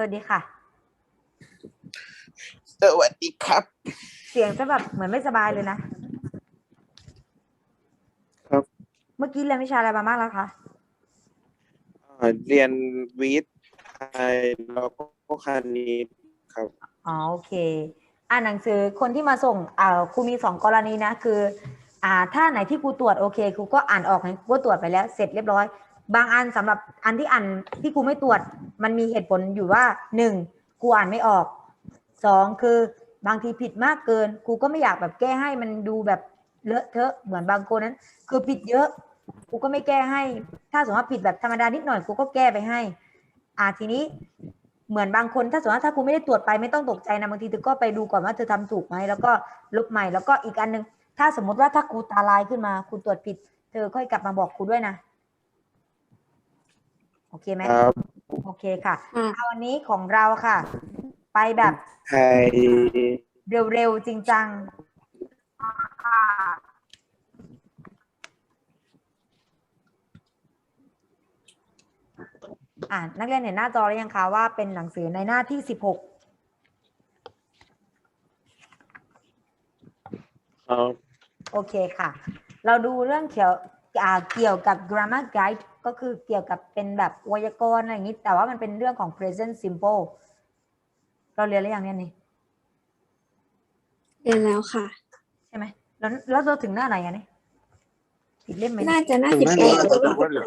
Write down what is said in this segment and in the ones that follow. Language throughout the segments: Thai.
สวัสดีค่ะ สวัสดีครับ เสียงจะแบบเหมือนไม่สบายเลยนะ ครับ เมื่อกี้เรียนวิชาอะไรมามากแล้วคะอ่าเรียนวิทย์ไทยแล้วก็คณิตครับ อ๋อโอเค อ่านหนังสือคนที่มาส่งอ่าครูมีสองกรณีนะ คือ อ่าถ้าไหนที่ครูตรวจโอเคครูก็อ่านออกไงครูก็ตรวจไปแล้ว เสร็จเรียบร้อย บางอันสำหรับอันที่อ่านที่ครูไม่ตรวจ มันมีเหตุผลอยู่ว่าหนึ่งครูอ่านไม่ออกสองคือบางทีผิดมากเกินครูก็ไม่อยากแบบแก้ให้มันดูแบบเลอะเทอะเหมือนบางคนนั้น คือผิดเยอะครูก็ไม่แก้ให้ ถ้าสมมติว่าผิดแบบธรรมดานิดหน่อยครูก็แก้ไปให้ อ่าทีนี้เหมือนบางคนถ้าสมมติว่าถ้าครูไม่ได้ตรวจไปไม่ต้องตกใจนะบางทีเธอก็ไปดูก่อนว่าเธอทำถูกไหมแล้วก็ลบใหม่แล้วก็อีกอันหนึ่งถ้าสมมติว่าถ้าครูตาลายขึ้นมาครูตรวจผิด เธอค่อยกลับมาบอกครูด้วยนะ โอเคไหมครับโอเคค่ะค่ะเอาวันนี้ของเราค่ะ ไปแบบไทยเร็วๆจริงจังอ่านักเรียนเห็นหน้าจอหรือยังคะว่าเป็นหนังสือในหน้าที่สิบหก ครับ โอเคค่ะ เราดูเรื่องเกี่ยวอ่าเกี่ยวกับ grammar guide ก็คือเกี่ยวกับเป็นแบบไวยากรณ์อะไรอย่างนี้ แต่ว่ามันเป็นเรื่องของ present simple เราเรียนหรือยังเนี่ยนี่เรียนแล้วค่ะ ใช่ไหมแล้วแล้วเราถึงหน้าไหนอะนี่ผิดเล่มไหมน่าเนี่ยจะน่าถึงสิบหน้าแปนี้ดก็ถือว่าเหลือ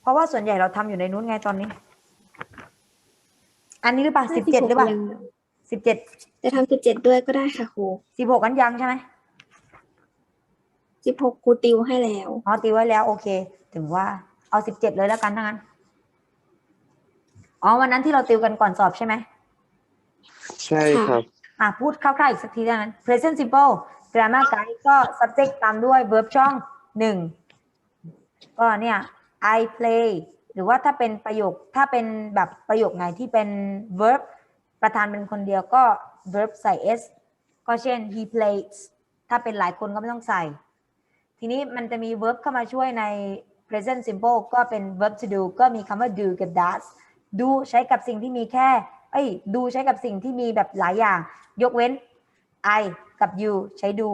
เพราะว่าส่วนใหญ่เราทำอยู่ในนู้นไงตอนนี้ อันนี้หรือเปล่าสิบเจ็ดหรือเปล่าสิบเจ็ดจะทำสิบเจ็ดด้วยก็ได้ค่ะครูสิบหกกันยังใช่ไหมสิบหกครูติวให้แล้ว อ๋อตีไว้แล้ว โอเค ถึงว่าเอาสิบเจ็ดเลยแล้วกันทั้างนั้น อ๋อวันนั้นที่เราติวกันก่อนสอบใช่ไหม ใช่ครับ อะพูดคร่าวๆอีกสักทีได้ไหม present simple grammar guide ก็ subject ตามด้วย verb ช่องหนึ่งก็เนี่ย I play หรือว่าถ้าเป็นประโยคถ้าเป็นแบบประโยคไหนที่เป็น verb ประธานเป็นคนเดียวก็ verb ใส่ s ก็เช่น he plays ถ้าเป็นหลายคนก็ไม่ต้องใส่ ทีนี้มันจะมี verb เข้ามาช่วยใน present simple ก็เป็น verb to do ก็มีคำว่า do กับ does do ใช้กับสิ่งที่มีแค่เอ้ย do ใช้กับสิ่งที่มีแบบหลายอย่าง ยกเว้น I กับ you ใช้ do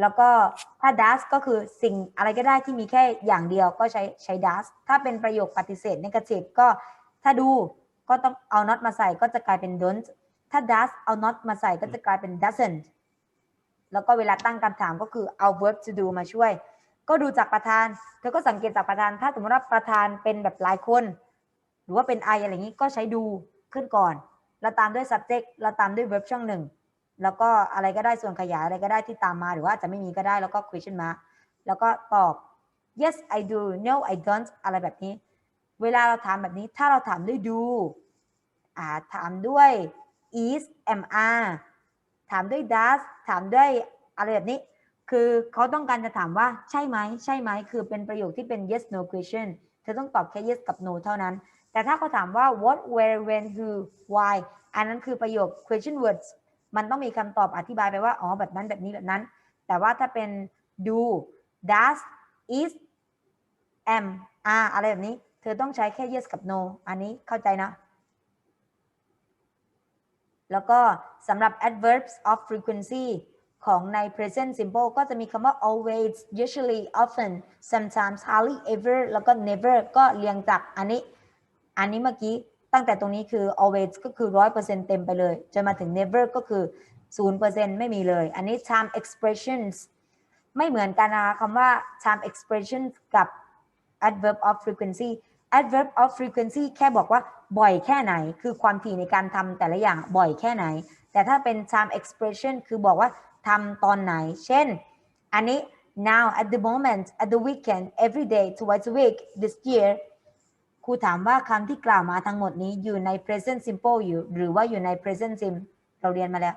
แล้วก็ถ้า does ก็คือสิ่งอะไรก็ได้ที่มีแค่อย่างเดียวก็ใช้ใช้ does ถ้าเป็นประโยคปฏิเสธ negative ก็ถ้า do ก็ต้องเอา not มาใส่ก็จะกลายเป็น don't ถ้า does เอา not มาใส่ก็จะกลายเป็น doesn't แล้วก็เวลาตั้งคำถามก็คือเอา verb to do มาช่วย ก็ดูจากประธาน เธอก็สังเกตจากประธาน ถ้าสมมติว่าประธานเป็นแบบหลายคน หรือว่าเป็น I อะไรอย่างนี้ก็ใช้ดูขึ้นก่อน แล้วตามด้วย subject แล้วตามด้วย verb ช่องหนึ่ง แล้วก็อะไรก็ได้ส่วนขยายอะไรก็ได้ที่ตามมา หรือว่าจจะไม่มีก็ได้แล้วก็ question mark แล้วก็ตอบ yes I do no I don't อะไรแบบนี้ เวลาเราถามแบบนี้ ถ้าเราถามด้วย do อ่าถามด้วย is am are ถามด้วย does ถามด้วยอะไรแบบนี้ คือเขาต้องการจะถามว่าใช่ไหมใช่ไหมคือเป็นประโยคที่เป็น yes no question เธอต้องตอบแค่ yes กับ no เท่านั้น แต่ถ้าเขาถามว่า what where when who why อันนั้นคือประโยค question words มันต้องมีคำตอบอธิบายไปว่า อ๋อ แบบนั้น แบบนี้ แบบนั้น แต่ว่าถ้าเป็น do does is am are อะไรแบบนี้ เธอต้องใช้แค่ yes กับ no อันนี้เข้าใจนะ แล้วก็สำหรับ adverbs of frequency ของใน present simple ก็จะมีคำว่า always usually often sometimes hardly ever แล้วก็ never ก็เรียงจากอันนี้ อันนี้เมื่อกี้ตั้งแต่ตรงนี้คือ always ก็คือ 100%เต็มไปเลย จนมาถึง never ก็คือ 0%ไม่มีเลย อันนี้ time expressions ไม่เหมือนกันนะคะคำว่า time expressions กับ adverb of frequency adverb of frequency แค่บอกว่าบ่อยแค่ไหน คือความถี่ในการทำแต่ละอย่างบ่อยแค่ไหน แต่ถ้าเป็น time expression คือบอกว่า ทำตอนไหน เช่น อันนี้ now at the moment at the weekend every day twice a week this year ครูถามว่าคำที่กล่าวมาทั้งหมดนี้อยู่ใน present simple อยู่ หรือว่าอยู่ใน present sim เราเรียนมาแล้ว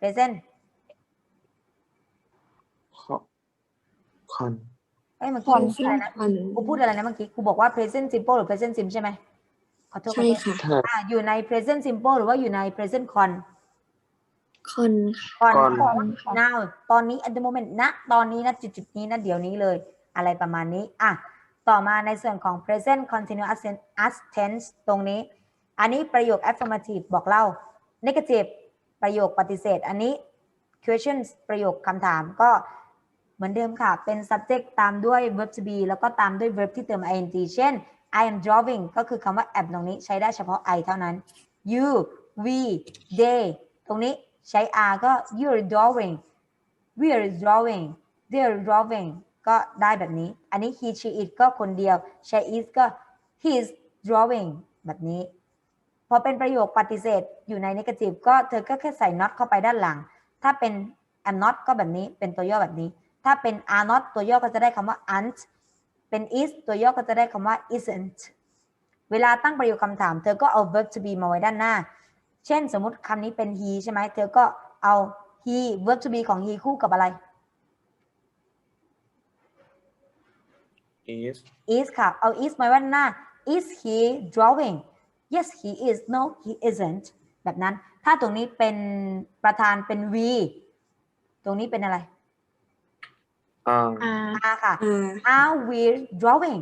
present คอนเอ้ยเมื่อกี้ครูพูดอะไรนะคอนครูพูดอะไรนะเมื่อกี้ครูบอกว่า present simple หรือ present sim ใช่ไหมข อโทษขอใช่โทษค่ะค่ะอ่าอยู่ใน present simple หรือว่าอยู่ใน present con คอนค่ะ con con now ตอนนี้ at the moment ณตอนนี้ณจุดจุดๆนี้ณเดี๋ยวนี้เลย อะไรประมาณนี้อะต่อมาในส่วนของ present continuous tense ตรงนี้ อันนี้ประโยค affirmative บอกเล่า negative ประโยคปฏิเสธ อันนี้ questions ประโยคคำถามก็เหมือนเดิมค่ะ เป็น subject ตามด้วย verb to be แล้วก็ตามด้วย verb ที่เติม ing เช่น I am drawing ก็คือคำว่า am ตรงนี้ใช้ได้เฉพาะ I เท่านั้น you we they ตรงนี้ใช้ are ก็ you're drawing we're drawing they're drawing ก็ได้แบบนี้ อันนี้ he she it ก็คนเดียวใช้ is ก็ he's drawing แบบนี้ พอเป็นประโยคปฏิเสธอยู่ใน negative ก็เธอก็แค่ใส่ not เข้าไปด้านหลัง ถ้าเป็น am not ก็แบบนี้ เป็นตัวย่อแบบนี้ ถ้าเป็น are not ตัวย่อก็จะได้คำว่า aren't เป็น is ตัวย่อก็จะได้คำว่า isn't เวลาตั้งประโยคคำถาม เธอก็เอา verb to be มาไว้ด้านหน้า เช่นสมมติคำนี้เป็น he ใช่ไหมเธอก็เอา he verb to be ของ he คู่กับอะไร is is ค่ะ เอา is มาไว้ด้านหน้า is he drawing yes he is no he isn't แบบนั้น ถ้าตรงนี้เป็นประธานเป็น we ตรงนี้เป็นอะไร are are are ค่ะ are are we drawing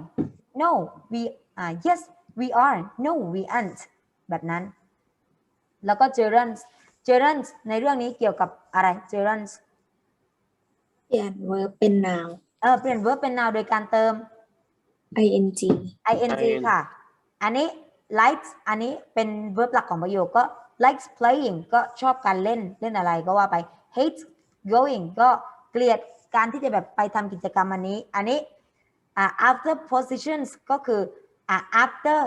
no we are yes we are no we aren't แบบนั้น แล้วก็ gerunds gerunds ในเรื่องนี้เกี่ยวกับอะไร gerunds เปลี่ยน verb เป็น noun เออเปลี่ยน verb เป็น noun โดยการเติม ing ing ค่ะ อันนี้ likes อันนี้เป็น verb หลักของประโยคก็ likes playing ก็ชอบการเล่นเล่นอะไรก็ว่าไป hate going ก็เกลียด การที่จะแบบไปทำกิจกรรมอันนี้ อันนี้ after positions ก็คือ after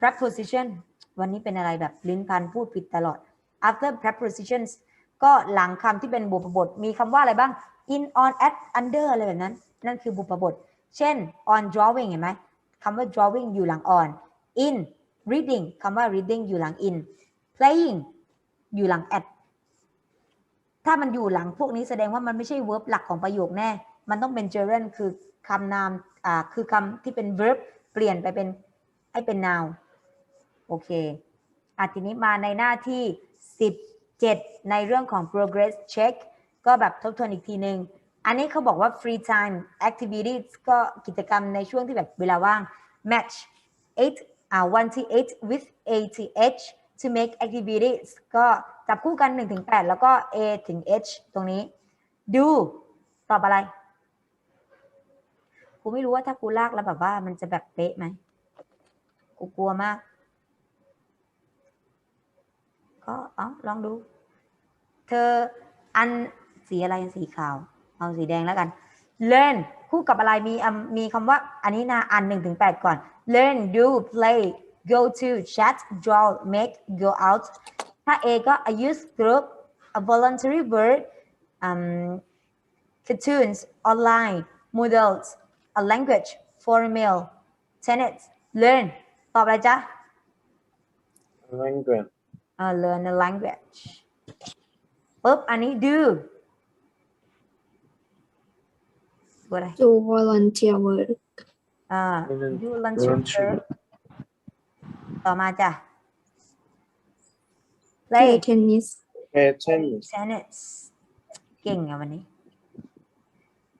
preposition วันนี้เป็นอะไรแบบลิ้นพันพูดผิดตลอด after prepositions ก็หลังคำที่เป็นบุพบท มีคำว่าอะไรบ้าง in on at under อะไรแบบนั้น นั่นคือบุพบท เช่น on drawing เห็นไหมคำว่า drawing อยู่หลัง on in reading คำว่า reading อยู่หลัง in playing อยู่หลัง at ถ้ามันอยู่หลังพวกนี้แสดงว่ามันไม่ใช่ verb หลักของประโยคแน่ มันต้องเป็น gerund คือคำนามอ่าคือคำที่เป็น verb เปลี่ยนไปเป็นให้เป็น noun โอเคอะทีนี้มาในหน้าที่ 17 ในเรื่องของ progress check ก็แบบทบทวนอีกทีหนึ่งอันนี้เขาบอกว่า free time activities ก็กิจกรรมในช่วงที่แบบเวลาว่าง match 8อ่า1 to 8 with A to make activities ก็จับคู่กัน1ถึง8แล้วก็ A ถึง H ตรงนี้ do ตอบอะไรกูไม่รู้ว่าถ้ากูลากแล้วแบบว่ามันจะแบบเป๊ะไหมกูกลัวมาก ก็เอลองดู เธออันสีอะไรสีขาว เอาสีแดงแล้วกัน learn คู่กับอะไรมีอะมีคำว่า อันนี้นะอันหนึ่งถึงแปดก่อน learn do play go to chat draw make go out ถ้า A ก็ a youth group a voluntary work um, cartoons online models a language formal tenets learn ตอบอะไรจ๊ะ language เอ่อ learn a language ปุ๊บ อันนี้ do ดูอะไร do volunteer work อ่า Volun- do lunch volunteer work ต่อมาจ้ะ play play tennis play tennis tennis เก่งอะวันนี้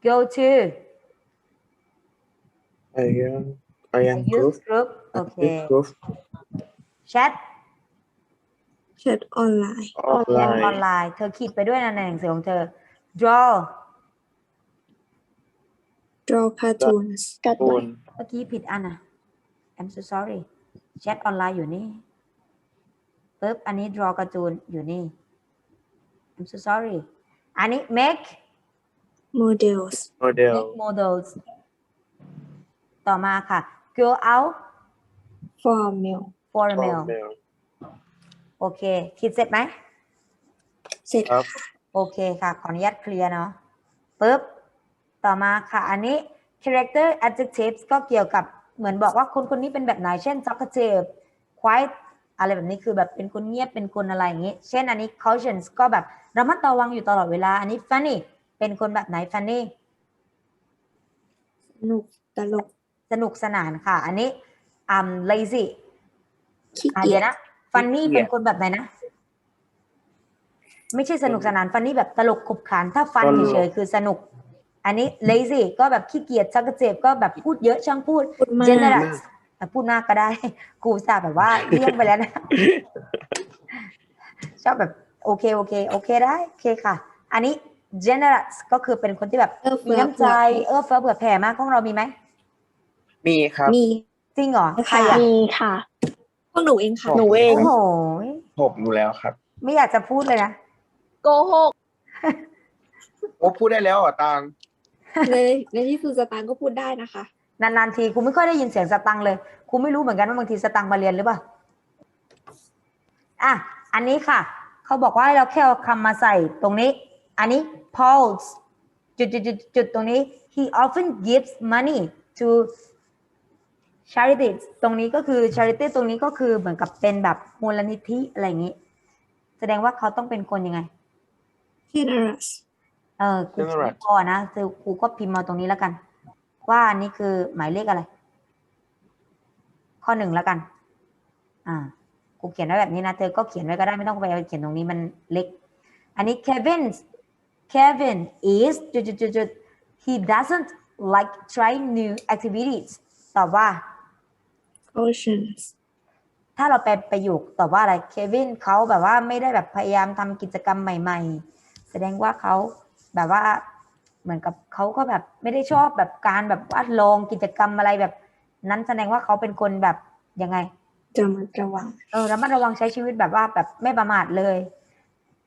go to I am I a am youth group group โอเค group chat chat online เรียนออน online ไลน์ เธอขีดไปด้วยนะในหนังสือของเธอ draw draw cartoons คูณเมื่อกี้ผิดอันอะ I'm so sorry แชทออนไลน์อยู่นี่ปึ๊บอันนี้ draw การ์ตูนอยู่นี่ I'm so sorry อันนี้ make models model make models ต่อมาค่ะ go out formal formal formal โอเคขีดเสร็จไหมเสร็จครับโอเคค่ะ ขออนุญาตเคลียร์เนาะปึ๊บ ต่อมาค่ะ อันนี้ character adjectives ก็เกี่ยวกับ เหมือนบอกว่าคนคนนี้เป็นแบบไหน เช่น talkative quiet อะไรแบบนี้คือแบบเป็นคนเงียบเป็นคนอะไรอย่างนี้ เช่นอันนี้ cautious ก็แบบระมัดระวังอยู่ตลอดเวลา อันนี้ funny เป็นคนแบบไหน funny สนุกตลกสนุกสนานค่ะ อันนี้ um lazy ขี้อะเกีเดี๋ยยจวนะ funny เป็นคนแบบไหนนะ ไม่ใช่สนุกสนาน funny แบบตลกขบขันถ้าฟันตลกเฉยๆคือสนุก อันนี้ lazy ก็แบบขี้เกียจชักกระเจ็บก็แบบพูดเยอะช่างพูดพูดมาก generous แต่พูดมากก็ได้กูอุตสาห์แบบว่าเลี่ยงไปแล้วนะ ชอบแบบโอเคโอเคโอเคได้โอเคค่ะ อันนี้ generous ก็คือเป็นคนที่แบบเออมีเฟือน้ำใจเออเฟื้อเผื่อแผ่มากของเรามีไหมมีครับ มีจริงเหรอใครค่ะอะมีค่ะพวกหนูเองค่ะหนูเองโอ้โหผมอยู่แล้วครับ ไม่อยากจะพูดเลยนะโกหกโอ้พูดได้แล้วเหรอตาง ในในที่สุดสตางค์ก็พูดได้นะคะ นานๆทีกูไม่ค่อยได้ยินเสียงสตังค์เลยกูไม่รู้เหมือนกันว่าบางทีสตังค์มาเรียนหรือเปล่าอะอันนี้ค่ะ เขาบอกว่าให้เราแค่เอาคำมาใส่ตรงนี้ อันนี้ Paul's จุดจุดจุดจุดตรงนี้ he often gives money to charity ตรงนี้ก็คือ charity ตรงนี้ก็คือเหมือนกับเป็นแบบมูลนิธิอะไรอย่างนี้ แสดงว่าเขาต้องเป็นคนยังไง generous เออกูคิดไม่ Generous พอนะคือกูก็พิมพ์มาตรงนี้แล้วกัน ว่าอันนี้คือหมายเลขอะไร ข้อหนึ่งแล้วกัน อ่ากูเขียนไว้แบบนี้นะเธอก็เขียนไว้ก็ได้ไม่ต้องไปเอาเขียนตรงนี้มันเล็ก อันนี้ Kevin Kevin is จุดจุดจุดจุด he doesn't like trying new activities ตอบว่า oceans ถ้าเราแปลประโยคตอบว่าอะไรเควินเขาแบบว่าไม่ได้แบบพยายามทำกิจกรรมใหม่ ๆ แสดงว่าเขา แบบว่าเหมือนกับเขาก็แบบไม่ได้ชอบแบบการแบบว่าลองกิจกรรมอะไรแบบ นั้นแสดงว่าเขาเป็นคนแบบยังไงจะมาระวังเออระมัดระวังใช้ชีวิตแบบว่าแบบไม่ประมาทเลย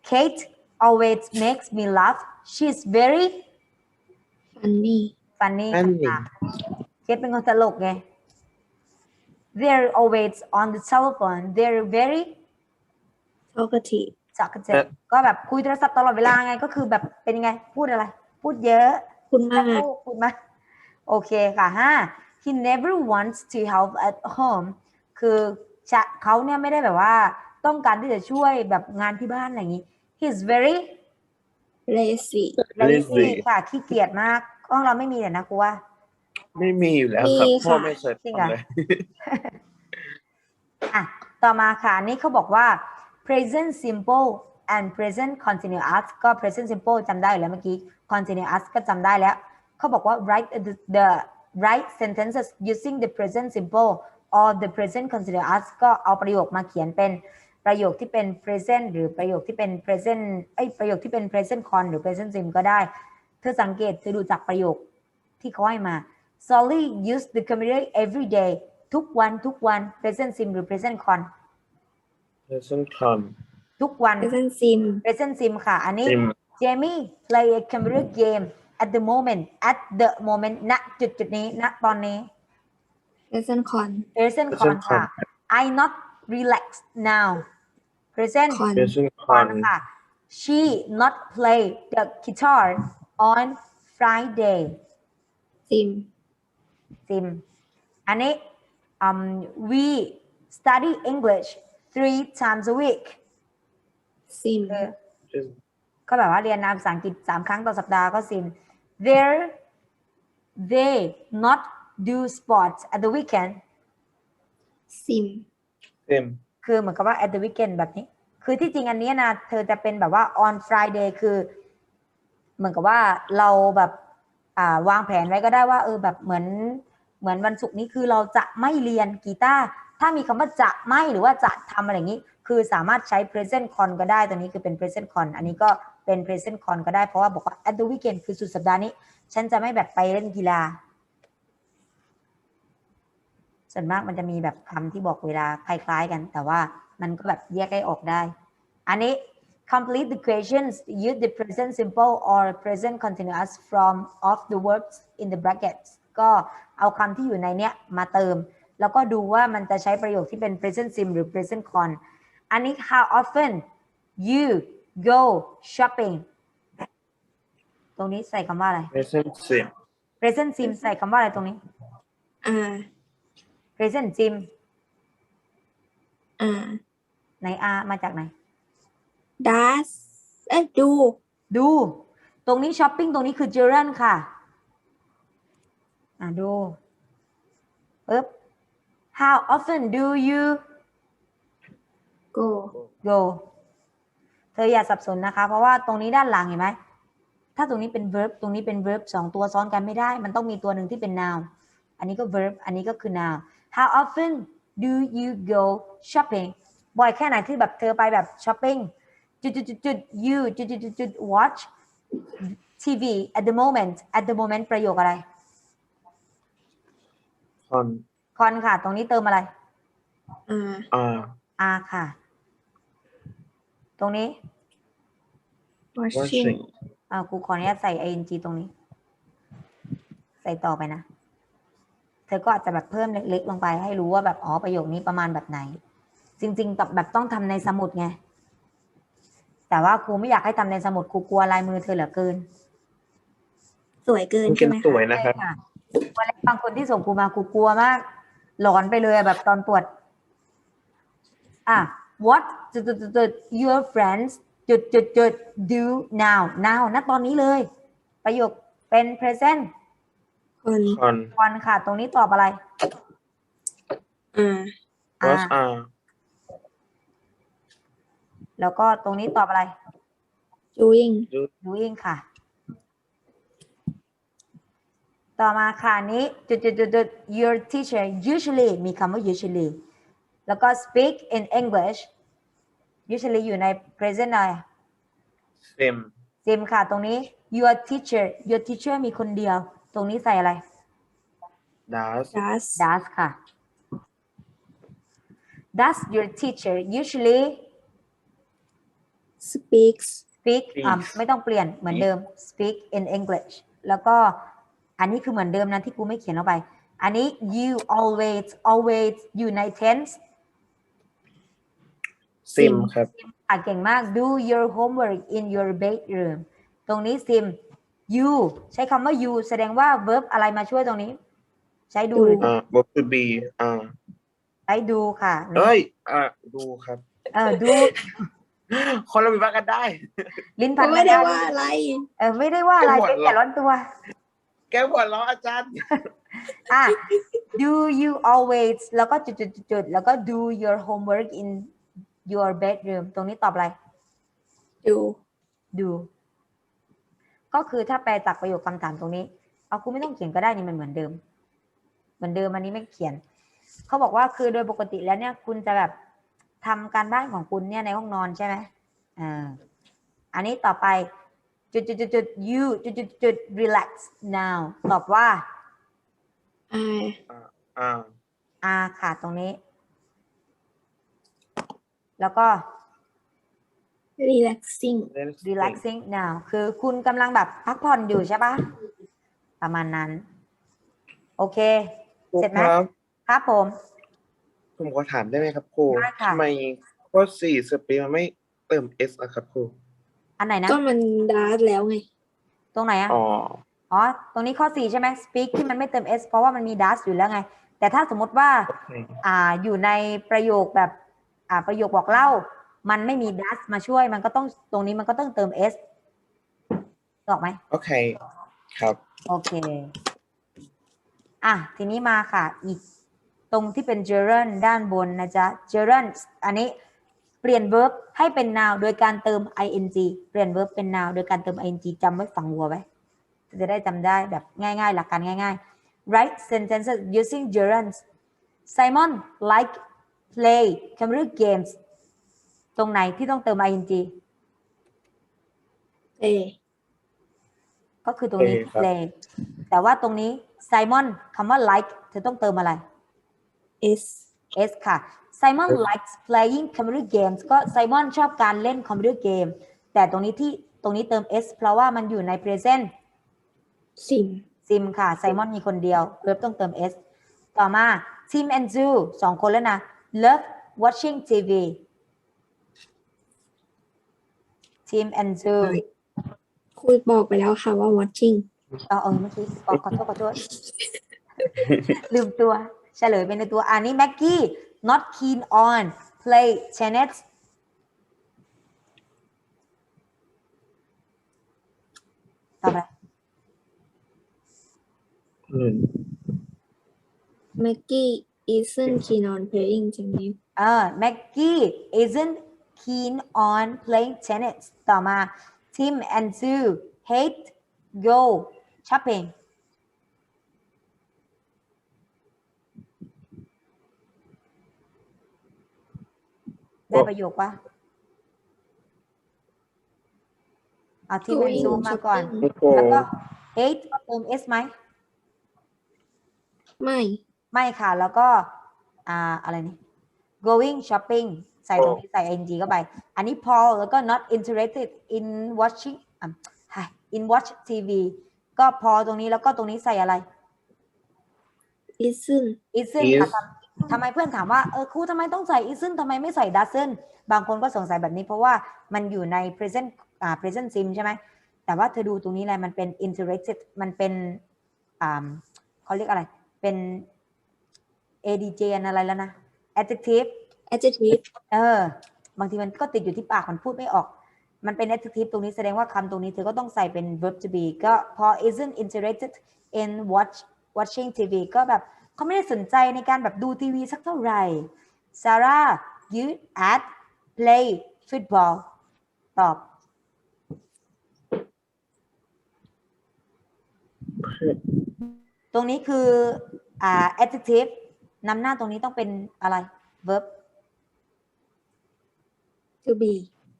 Kate always makes me laugh she's very funny funny Funny ค่ะเคทเป็นคนตลกไง they're always on the telephone they're very talkative จักรเจก็แบบคุยโทรศัพท์ตลอดเวลาไงก็คือแบบเป็นยังไง พูดอะไร พูดเยอะ คุณมากพูดพูดมากโอเคค่ะห้า he never wants to help at home คือจะเขาเนี่ยไม่ได้แบบว่าต้องการที่จะช่วยแบบงานที่บ้านอะไรอย่างนี้ he's very lazy lazy ค่ะขี้เกียจมากห้องเราไม่มีเลยนะกูว่า ไม่มีอยู่แล้วครับมีพ่อค่ะไม่เคยจริงเหรอทำเลยอะต่อมาค่ะอันนี้เขาบอกว่า present simple and present continuous ก็ present simple จำได้อยู่แล้วเมื่อกี้ continuous ก็จำได้แล้ว เขาบอกว่า write the, the right sentences using the present simple or the present continuous ก็เอาประโยคมาเขียนเป็นประโยคที่เป็น present หรือประโยคที่เป็น present เอ้ยประโยคที่เป็น present con หรือ present sim ก็ได้ เธอสังเกตเธอดูจากประโยคที่เขาให้มา Solly use the computer every day ทุกวันทุกวัน present sim หรือ present con present con ทุกวัน present sim present sim ค่ะ อันนี้ sim Jamie play a computer game at the moment at the moment ณจุดจุดนี้ ณ ตอนนี้ present con present con Present ค่ะ I not relax now present con present con con ค่ะ she not play the guitar on Friday sim sim อันนี้ um we study English three times a week sim คือก็แบบว่าเรียนภาษาอังกฤษสามครั้งต่อสัปดาห์ก็ซิม they they not do sports at the weekend sim sim คือเหมือนกับว่า at the weekend แบบนี้ คือที่จริงอันเนี้ยนะเธอจะเป็นแบบว่า on Friday คือ เหมือนกับว่าเราแบบอ่าวางแผนไว้ก็ได้ว่า เออแบบเหมือนเหมือนวันศุกร์นี้คือเราจะไม่เรียนกีตาร์ ถ้ามีคำว่าจะไม่หรือว่าจะทำอะไรอย่างนี้ คือสามารถใช้ present con ก็ได้ตัวนี้คือเป็น present con อันนี้ก็เป็น present con ก็ได้เพราะว่าบอกว่า at the weekend คือสุดสัปดาห์นี้ ฉันจะไม่แบบไปเล่นกีฬา ส่วนมากมันจะมีแบบคำที่บอกเวลาคล้ายๆกัน แต่ว่ามันก็แบบแยกให้ออกได้ อันนี้ complete the questions use the present simple or present continuous from of the verbs in the brackets ก็เอาคำที่อยู่ในเนี้ยมาเติม แล้วก็ดูว่ามันจะใช้ประโยคที่เป็น present sim หรือ present con อันนี้ how often you go shopping ตรงนี้ใส่คำว่าอะไร present sim present sim ใส่คำว่าอะไรตรงนี้ อ่า present sim อ่าใน R มาจากไหน does เอ้ยดู ดู ตรงนี้ช้อปปิ้งตรงนี้คือ children ค่ะ อะดูปึ๊บ how often do you go go เธออย่าสับสนนะคะ เพราะว่าตรงนี้ด้านหลังเห็นไหม ถ้าตรงนี้เป็น verb ตรงนี้เป็น verb สองตัวซ้อนกันไม่ได้ มันต้องมีตัวหนึ่งที่เป็น noun อันนี้ก็ verb อันนี้ก็คือ noun how often do you go shopping บ่อยแค่ไหนที่แบบเธอไปแบบ shopping จุดจุดจุดจุด you จุดจุดจุดจุด watch TV at the moment at the moment ประโยคอะไรคอน คอนค่ะ ตรงนี้เติมอะไรอ่าอ่า r ค่ะ ตรงนี้ watching watching อ่าครูขออนุญาตใส่ ing ตรงนี้ ใส่ต่อไปนะ เธอก็อาจจะแบบเพิ่มเล็ก ๆ ลงไป ให้รู้ว่าแบบอ๋อประโยคนี้ประมาณแบบไหน จริงๆกับแบบต้องทำในสมุดไง แต่ว่าครูไม่อยากให้ทำในสมุดครูกลัวลายมือเธอเหลือเกิน สวยเกินคุณเกใช่นไหมสคะวยนะครับใช่วันแรกบางคนที่ส่งครูมาครูกลัวมาก หลอนไปเลยอะแบบตอนตรวจอะ what จุดจุดจุดจุด your friends จุดจุดจุด do now now ณตอนนี้เลย ประโยคเป็น present คนคอนก่อนค่ะ ตรงนี้ตอบอะไรอ่าอ่า was are แล้วก็ตรงนี้ตอบอะไร doing doing ค่ะ ต่อมาค่ะอันนี้จุดจุดจุดจุด your teacher usually มีคำว่า usually แล้วก็ speak in English usually อยู่ใน present อะไร sim ซิมค่ะ ตรงนี้ your teacher your teacher มีคนเดียว ตรงนี้ใส่อะไร does does does ค่ะ does your teacher usually speaks speak อะ Speaks ไม่ต้องเปลี่ยนเหมือนเดิม speak in English แล้วก็ อันนี้คือเหมือนเดิมนะที่กูไม่เขียนลงไป อันนี้ you always always อยู่ใน tense sim ครับอะเก่งมาก do your homework in your bedroom ตรงนี้ sim you ใช้คำว่า you แสดงว่า verb อะไรมาช่วยตรงนี้ ใช้ดูหรืออ่า verb to be อ่าใช้ดูค่ะเอ้ยอ่าดูครับ เออดูคนเรามีบ้ากันได้ ลิ้นพัก็นไม่ได้กันว่าอะไร เออไม่ได้ว่าอะไรไม่เป็นหมดหรอกแต่ร้อนตัว แกหัวเราะอาจารย์อะ do you always แล้วก็จุดๆๆๆแล้วก็ do your homework in your bedroom ตรงนี้ตอบอะไร do do ก็คือถ้าแปลจากประโยคคำถามตรงนี้ เอาคุณไม่ต้องเขียนก็ได้นี่มันเหมือนเดิม เหมือนเดิมอันนี้ไม่เขียน เขาบอกว่าคือโดยปกติแล้วเนี่ย คุณจะแบบทำการบ้านของคุณเนี่ยในห้องนอนใช่ไหมอ่าอันนี้ต่อไป จุดจุดจุดจุด you จุดจุดจุด relax now ตอบว่าอ่าอ่า R ค่ะตรงนี้ แล้วก็ relaxing relaxing now คือคุณกำลังแบบพักผ่อนอยู่ใช่ปะประมาณนั้น โอเค เสร็จไหมครับ ครับผม ผมขอถามได้ไหมครับครูได้ค่ะ ทำไมข้อสี่สปีมันไม่เติม s อะครับครู อันไหนนะ ก็มัน does แล้วไง ตรงไหนอะอ๋อ อ๋อ ตรงนี้ข้อ4ใช่ไหม speak ที่มันไม่เติม s เพราะว่ามันมี does อยู่แล้วไง แต่ถ้าสมมติว่าโอเคอ่า อยู่ในประโยคแบบ อ่า ประโยคบอกเล่า มันไม่มี does มาช่วย มันก็ต้อง ตรงนี้มันก็ต้องเติม s ถูกไหม โอเค ครับ โอเค อะ ทีนี้มาค่ะ อีก ตรงที่เป็น gerund ด้านบนนะจ๊ะ gerund อันนี้เปลี่ยน verb ให้เป็น noun โดยการเติม ing เปลี่ยน verb เป็น noun โดยการเติม ing จำไว้ฝังหัวไว้ จะได้จำได้แบบง่ายๆ หลักการง่ายๆ write sentences using gerunds Simon like play computer games ตรงไหนที่ต้องเติม ing เอก็คือตรงนี้ play ครับ play แต่ว่าตรงนี้ Simon คำว่า like เธอต้องเติมอะไร s S ค่ะ Simon S likes playing computer games ก็ Simon ชอบการเล่นคอมพิวเตอร์เกม แต่ตรงนี้ที่ตรงนี้เติม S เพราะว่ามันอยู่ใน present sim sim ค่ะ Simon มีคนเดียวเ e ิต้องเติม S ต่อมา Tim and Zoo สองคนแล้วนะ love watching TV Tim and Zoo ครูบอกไปแล้วค่ะว่า watching เออเออเมื่อกี้ขอขอโทษขอโทษ ลืมตัวเฉลยไปในตัวอันนี้ Maggie not keen on play tennis ต่อไป อืม Maggie isn't keen on playing ใช่ไหม เออ Maggie isn't keen on playing tennis ต่อมา Tim and Sue hate go shopping ได้ประโยคปะเอาที่เป็น Going ซูมมาก่อน shopping โอ้โหแล้วก็ hate เติม s ไหม ไม่ ไม่ค่ะ แล้วก็ อ่า อะไรนี่ going shopping ใส่ตรงนี้ใส่ ing เข้าไป อันนี้ Paul แล้วก็ not interested in watching อะ hi, in watch TV ก็พอตรงนี้แล้วก็ตรงนี้ใส่อะไร isn't isn't Is ค่ะ ทำทำไมเพื่อนถามว่าเออครูทำไมต้องใส่ isn't ทำไมไม่ใส่ doesn't บางคนก็สงสัยแบบนี้เพราะว่ามันอยู่ใน present อ่า present sim ใช่ไหมแต่ว่าเธอดูตรงนี้เลยมันเป็น interested มันเป็นอ่าเขาเรียกอะไรเป็น adj อะไรแล้วนะ adjective adjective เออบางทีมันก็ติดอยู่ที่ปากมันพูดไม่ออก มันเป็น adjective ตรงนี้แสดงว่าคำตรงนี้เธอก็ต้องใส่เป็น verb to be ก็พอ isn't interested in watch watching TV ก็แบบ เขาไม่ได้สนใจในการแบบดูทีวีสักเท่าไหร่ Sarah you at play football ตอบ ตรงนี้คืออ่า adjective นำหน้าตรงนี้ต้องเป็นอะไร verb to be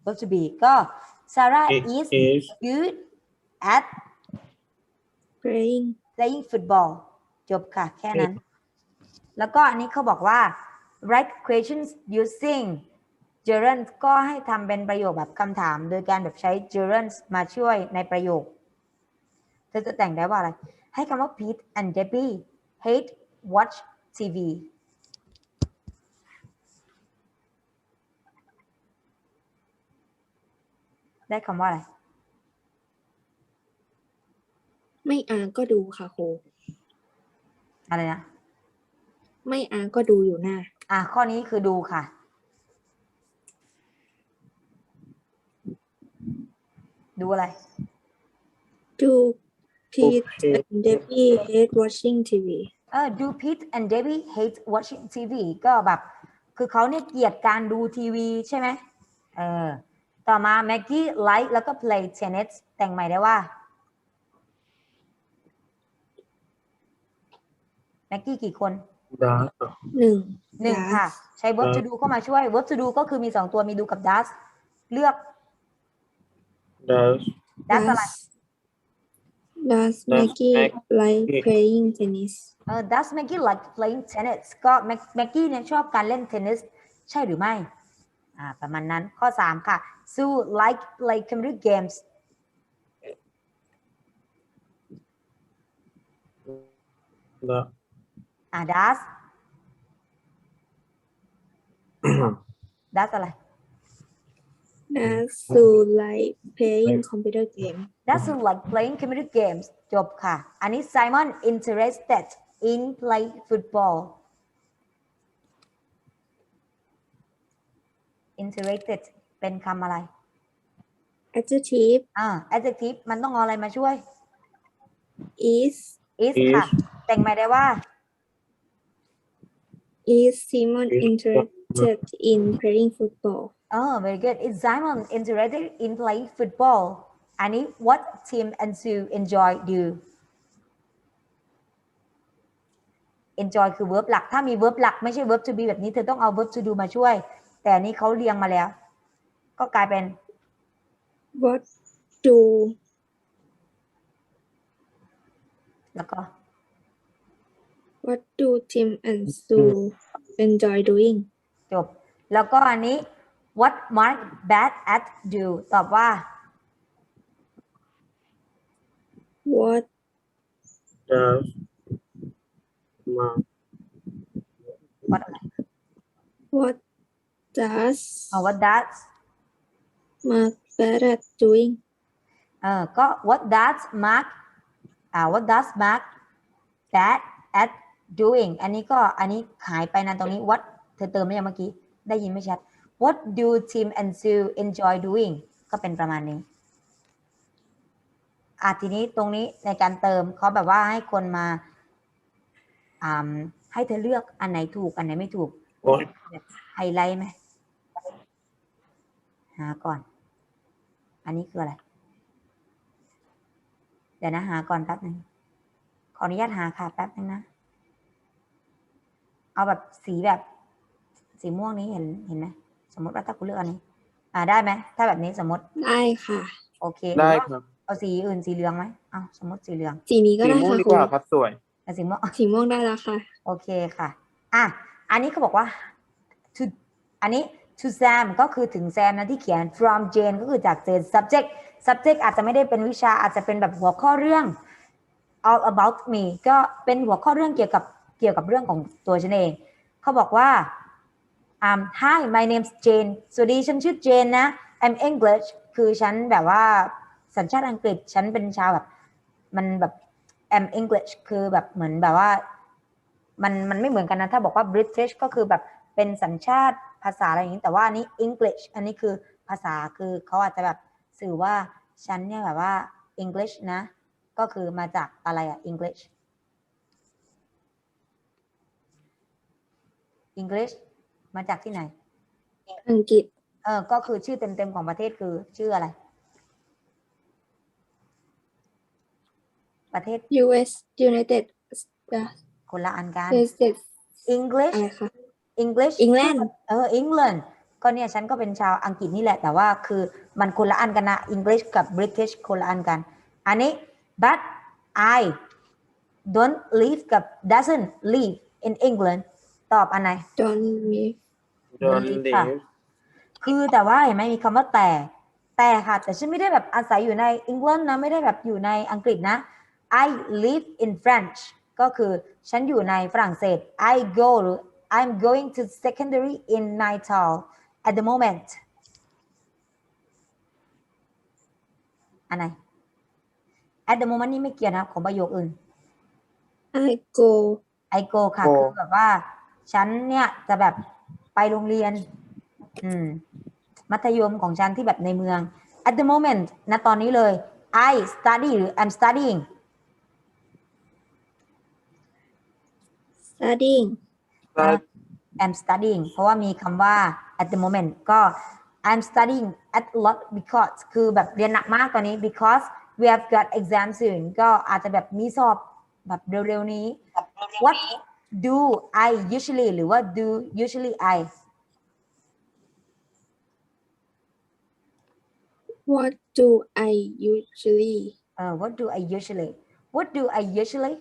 verb to be ก็ Sarah It is is good at playing playing football จบค่ะ แค่นั้น แล้วก็อันนี้เขาบอกว่า write questions using gerunds ก็ให้ทำเป็นประโยคแบบคำถาม โดยการแบบใช้ gerunds มาช่วยในประโยค เธอจะแต่งได้ว่าอะไร ให้คำว่า Pete and Debbie hate watch TV ได้คำว่าอะไร ไม่อ่านก็ดูค่ะครู อะไรนะ ไม่อ่านก็ดูอยู่หน้า อะ ข้อนี้คือดูค่ะ ดูอะไร do Pete Okay. and Debbie hate watching TV เออ do Pete and Debbie hate watching TV ก็แบบ คือเขาเนี่ยเกลียดการดูทีวีใช่ไหมเออ ต่อมา Maggie like แล้วก็ play tennis แต่งใหม่ได้ว่า Maggie กี่คน does หนึ่งหนึ่ง Does ค่ะ ใช้ verb to do เข้ามาช่วย verb to do ก็คือมีสองตัวมี do กับ does เลือก does does อะไร Does Maggie like playing tennis เออ does Maggie like playing tennis ก็ Mag- Maggie เนี่ยชอบการเล่นเทนนิสใช่หรือไม่อ่าประมาณนั้นข้อ3ค่ะ Sue like play computer games the อ่า does does อะไร Does Sue like playing computer game does Sue like playing computer games จบค่ะ อันนี้ Simon interested in play football interested เป็นคำอะไร Adjective อ่า adjective มันต้องเอาอะไรมาช่วย is is Is ค่ะ แต่งใหม่ได้ว่า is Simon Is interested in playing football Oh, very good. Is Simon interested in playing football? And if what Tim and Sue enjoy do? Enjoy คือ verb หลัก ถ้ามี verb หลักไม่ใช่ verb to be แบบนี้ เธอต้องเอา verb to do มาช่วย แต่อันนี้เขาเรียงมาแล้ว ก็กลายเป็น What do แล้วก็ What do Tim and Sue enjoy doing จบ แล้วก็อันนี้ what Mark bad at do ตอบว่า What does Mark what อะไร What does อ๋อ what does Mark bad at doing เออก็ what does Mark อ่า what does Mark bad at doing อันนี้ก็อันนี้หายไปนะตรงนี้ what เธอเติมไม่ยังเมื่อกี้ ได้ยินไม่ชัด what do Tim and Sue enjoy doing ก็เป็นประมาณนี้อะทีนี้ตรงนี้ในการเติมเขาแบบว่าให้คนมาอ่าให้เธอเลือกอันไหนถูกอันไหนไม่ถูก what ไฮไลท์ไหมหาก่อน อันนี้คืออะไร เดี๋ยวนะหาก่อนแป๊บหนึ่งขออนุญาตหาค่ะแป๊บหนึงนะ เอาแบบสีแบบสีม่วงนี้เห็นเห็นไหมสมมติว่าถ้าคุณเลือกอันนี้ อ่าได้ไหมถ้าแบบนี้สมมติได้ค่ะ โอเคได้หรือว่าครับ เอาสีอื่นสีเหลืองไหมเอาสมมติสีเหลือง สีนี้ก็สีได้ม่วงค่ะดีคกรูว่าครับสวย เอาสีม่วง สีม่วงได้แล้วค่ะ โอเคค่ะ อะ อันนี้เขาบอกว่า to อันนี้ to Sam ก็คือถึงแซมนะที่เขียน from Jane ก็คือจากเจน subject subject อาจจะไม่ได้เป็นวิชาอาจจะเป็นแบบหัวข้อเรื่อง all about me ก็เป็นหัวข้อเรื่องเกี่ยวกับ เกี่ยวกับเรื่องของตัวฉันเอง เขาบอกว่า um, hi my name's Jane สวัสดีฉันชื่อเจนนะ I'm English คือฉันแบบว่าสัญชาติอังกฤษ ฉันเป็นชาวแบบ มันแบบ I'm English คือแบบเหมือนแบบว่า มันมันไม่เหมือนกันนะ ถ้าบอกว่า British ก็คือแบบเป็นสัญชาติภาษาอะไรอย่างนี้ แต่ว่านนี้ English อันนี้คือภาษาคือเขาอาจจะแบบสื่อว่าฉันเนี่ยแบบว่า English นะ ก็คือมาจากอะไรอะ English English มาจากที่ไหน อังกฤษ เออ ก็คือชื่อเต็มๆของประเทศคือชื่ออะไร ประเทศ US United States คนละอันกัน States English อะไรคะ English England เออ England ก็เนี่ยฉันก็เป็นชาวอังกฤษนี่แหละ แต่ว่าคือมันคนละอันกันนะ English กับ British คนละอันกัน อันนี้ but I don't live กับ doesn't live in England ตอบอันไหน John Me โดนดีเดค่ะฟคือแต่ว่าเห็นไหมมีคำว่าแต่ แต่ค่ะ แต่ฉันไม่ได้แบบอาศัยอยู่ในอังกฤษนะ ไม่ได้แบบอยู่ในอังกฤษนะ I live in French ก็คือฉันอยู่ในฝรั่งเศส I go หรือ I'm going to secondary in Natal at the moment อันไหน at the moment นี่ไม่เกี่ยวนะครับของประโยคอื่น I go I go ค่ะ Go คือแบบว่า ฉันเนี่ยจะแบบไปโรงเรียน อืม มัธยมของฉันที่แบบในเมือง at the moment ณตอนนี้เลย I study หรือ I'm studying studying I'm studying เพราะว่ามีคำว่า at the moment ก็ I'm studying at a lot because คือแบบเรียนหนักมากตอนนี้ because we have got exam soon ก็อาจจะแบบมีสอบแบบเร็วๆนี้ What do I usually หรือว่า do usually I What do I usually เอ่อ what do I usually what do I usually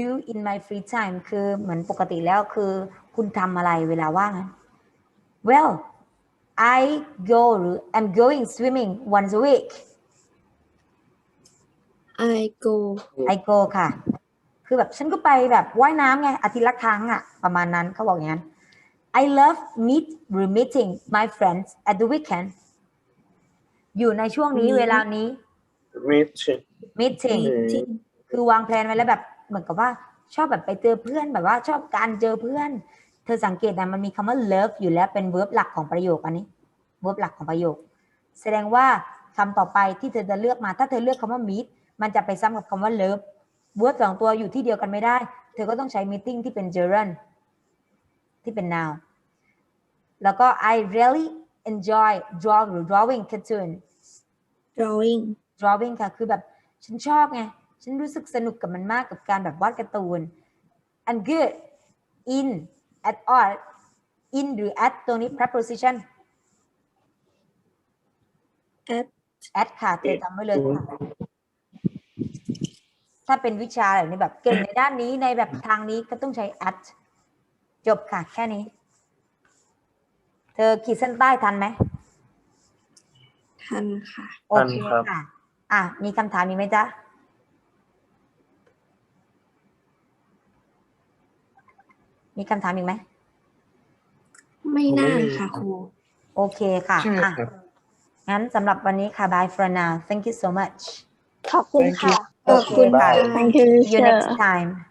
do in my free time คือเหมือนปกติแล้วคือคุณทำอะไรเวลาว่างอะ well I go หรือ I'm going swimming once a week I go I go ค่ะ คือแบบฉันก็ไปแบบว่ายน้ำไงอาทิตย์ละครั้งอะประมาณนั้นเขาบอกอย่างนั้น I love meet หรือ meeting my friends at the weekend อยู่ในช่วงนี้อืมเวลานี้มิช meeting อืม meeting คือวางแผนไว้แล้วแบบเหมือนกับว่าชอบแบบไปเจอเพื่อนแบบว่าชอบการเจอเพื่อน เธอสังเกตนะมันมีคำว่า love อยู่แล้วเป็น verb หลักของประโยคอันนี้ verb หลักของประโยค แสดงว่าคำต่อไปที่เธอจะเลือกมา ถ้าเธอเลือกคำว่า meet มันจะไปซ้ำกับคำว่า love verb สองตัวอยู่ที่เดียวกันไม่ได้ เธอก็ต้องใช้ meeting ที่เป็น gerund ที่เป็น noun แล้วก็ I really enjoy draw หรือ drawing cartoon drawing drawing ค่ะ คือแบบฉันชอบไง ฉันรู้สึกสนุกกับมันมากกับการแบบวาดการ์ตูน I'm good in at art in หรือ at ตัวนี้ preposition at at ค่ะเธอจำไว้เลยค่ะ ถ้าเป็นวิชาแบบนี้แบบเก่งในด้านนี้ในแบบทางนี้ก็ต้องใช้ at จบค่ะ แค่นี้ เธอขีดเส้นใต้ทันไหมทันค่ะ โอเคทันครับ ค่ะ อะ มีคำถามมีกไหมจ๊ะ มีคำถามอีกไหม ไม่น่าค่ะครู โอเคค่ะใช่อะ ครับ งั้นสำหรับวันนี้ค่ะ bye for now thank you so much ขอบคุณค่ะขอบคุณ ค่ะ Thank you. See you next time